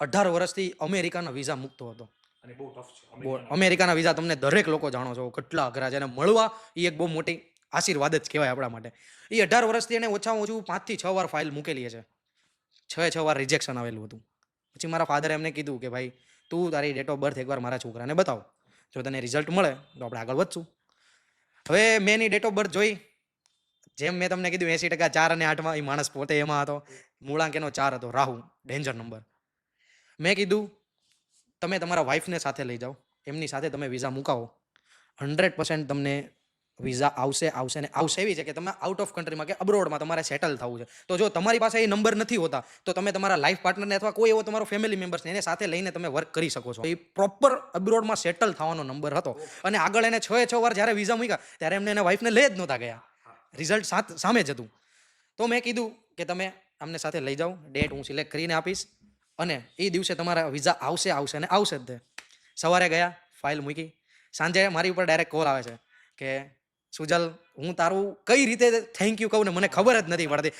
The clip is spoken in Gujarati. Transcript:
અઢાર વર્ષથી અમેરિકાના વિઝા મૂકતો હતો. અને બહુ ટફ છે. અમેરિકાના વિઝા તમને દરેક લોકો જાણો છો કેટલા અઘરા છે અને મળવા એ એક બહુ મોટી આશીર્વાદ જ કહેવાય આપણા માટે. એ અઢાર વર્ષથી એને ઓછામાં ઓછું પાંચથી છ વાર ફાઇલ મૂકેલી છે છ છ વાર રિજેક્શન આવેલું હતું. પછી મારા ફાધરે એમને કીધું કે ભાઈ તું તારી ડેટ ઓફ બર્થ એકવાર મારા છોકરાને બતાવ. જો તને રિઝલ્ટ મળે તો આપણે આગળ વધશું. હવે મેં એની ડેટ ઓફ બર્થ જોઈ. જેમ મેં તમને કીધું એંસી ટકા ચાર અને આઠમાં એ માણસ પોતે એમાં હતો. મૂળાંક એનો ચાર હતો. રાહુ ડેન્જર નંબર મેં કીધું, તમે તમારા વાઈફને સાથે લઈ જાઓ. એમની સાથે તમે વિઝા મુકાવો. હંડ્રેડ પર્સન્ટ તમને વિઝા આવશે આવશે ને આવશે એવી છે કે તમે આઉટ ઓફ કન્ટ્રીમાં કે અબ્રોડમાં તમારે સેટલ થવું છે. તો જો તમારી પાસે એ નંબર નથી હોતા, તો તમે તમારા લાઈફ પાર્ટનરને અથવા કોઈ એવો તમારો ફેમિલી મેમ્બર્સને એને સાથે લઈને તમે વર્ક કરી શકો છો. એ પ્રોપર અબ્રોડમાં સેટલ થવાનો નંબર હતો. અને આગળ એને છ છ વાર જ્યારે વિઝા મૂક્યા, ત્યારે એમને એના વાઈફને લઈ જ નહોતા ગયા. રિઝલ્ટ સામે જ હતું. તો મેં કીધું કે તમે અમને સાથે લઈ જાઓ. ડેટ હું સિલેક્ટ કરીને આપીશ. અને એ દિવસે તમારા વિઝા આવશે આવશે અને આવશે જ તે. સવારે ગયા ફાઇલ મૂકી. સાંજે મારી ઉપર ડાયરેક્ટ કોલ આવે છે કે, સુજલ, હું તારું કઈ રીતે થેન્ક યુ કહું ને મને ખબર જ નથી પડતી.